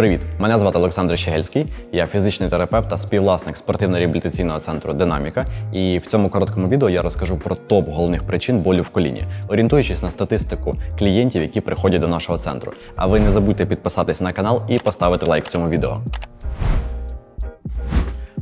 Привіт! Мене звати Олександр Щегельський, я фізичний терапевт та співвласник спортивно-реабілітаційного центру Динаміка. І в цьому короткому відео я розкажу про топ головних причин болю в коліні, орієнтуючись на статистику клієнтів, які приходять до нашого центру. А ви не забудьте підписатись на канал і поставити лайк цьому відео.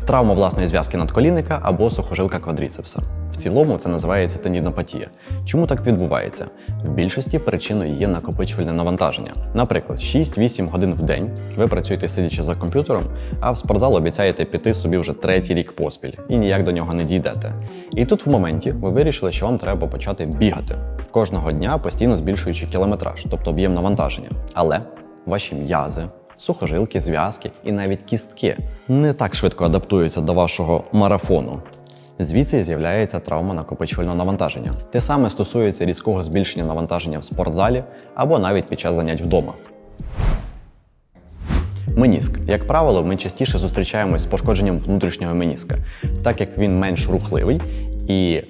Травма власної зв'язки надколінника або сухожилка квадріцепса. В цілому це називається тендінопатія. Чому так відбувається? В більшості причиною є накопичувальне навантаження. Наприклад, 6-8 годин в день ви працюєте сидячи за комп'ютером, а в спортзал обіцяєте піти собі вже третій рік поспіль і ніяк до нього не дійдете. І тут в моменті ви вирішили, що вам треба почати бігати кожного дня, постійно збільшуючи кілометраж, тобто об'єм навантаження. Але ваші м'язи, сухожилки, зв'язки і навіть кістки не так швидко адаптуються до вашого марафону. Звідси з'являється травма накопичувального навантаження. Те саме стосується різкого збільшення навантаження в спортзалі або навіть під час занять вдома. Меніск. Як правило, ми частіше зустрічаємось з пошкодженням внутрішнього меніска, так як він менш рухливий і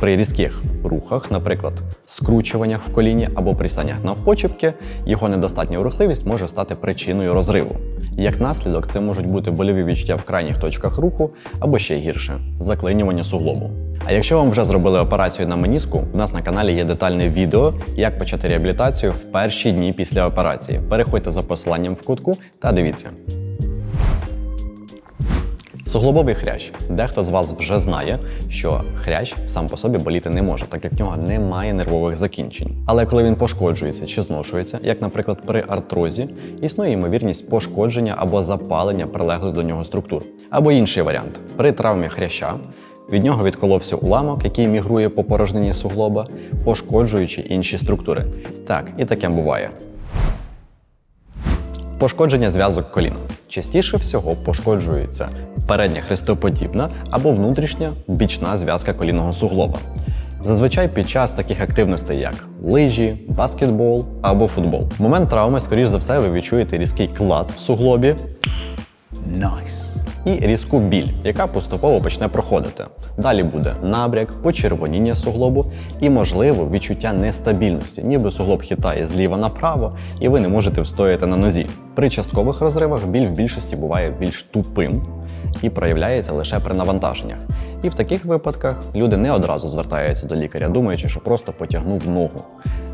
при різких рухах, наприклад, скручуваннях в коліні або присаннях навпочепки, його недостатня рухливість може стати причиною розриву. Як наслідок, це можуть бути больові відчуття в крайніх точках руху або ще гірше заклинювання суглобу. А якщо вам вже зробили операцію на меніску, у нас на каналі є детальне відео, як почати реабілітацію в перші дні після операції. Переходьте за посиланням в кутку та дивіться. Суглобовий хрящ. Дехто з вас вже знає, що хрящ сам по собі боліти не може, так як в нього немає нервових закінчень. Але коли він пошкоджується чи зношується, як, наприклад, при артрозі, існує ймовірність пошкодження або запалення прилеглих до нього структур. Або інший варіант: при травмі хряща від нього відколовся уламок, який мігрує по порожнині суглоба, пошкоджуючи інші структури. Так, і таке буває. Пошкодження зв'язок коліна. Частіше всього пошкоджується передня хрестоподібна або внутрішня бічна зв'язка колінного суглоба. Зазвичай під час таких активностей, як лижі, баскетбол або футбол. В момент травми, скоріш за все, ви відчуєте різкий клац в суглобі Nice. І різку біль, яка поступово почне проходити. Далі буде набряк, почервоніння суглобу і, можливо, відчуття нестабільності, ніби суглоб хитає зліва направо, і ви не можете встояти на нозі. При часткових розривах біль в більшості буває більш тупим і проявляється лише при навантаженнях. І в таких випадках люди не одразу звертаються до лікаря, думаючи, що просто потягнув ногу.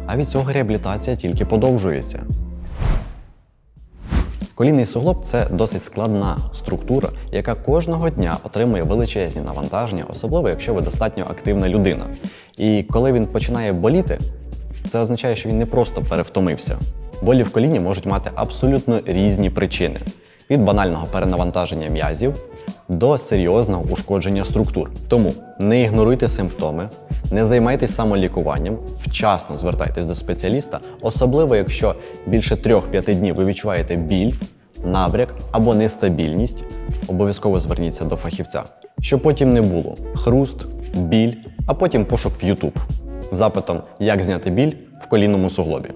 А від цього реабілітація тільки подовжується. Колінний суглоб це досить складна структура, яка кожного дня отримує величезні навантаження, особливо якщо ви достатньо активна людина. І коли він починає боліти, це означає, що він не просто перевтомився. Болі в коліні можуть мати абсолютно різні причини: від банального перенавантаження м'язів до серйозного ушкодження структур. Тому не ігноруйте симптоми, не займайтесь самолікуванням, вчасно звертайтесь до спеціаліста, особливо якщо більше 3-5 днів ви відчуваєте біль, набряк або нестабільність, обов'язково зверніться до фахівця, щоб потім не було хруст, біль, а потім пошук в YouTube запитом, як зняти біль в колінному суглобі.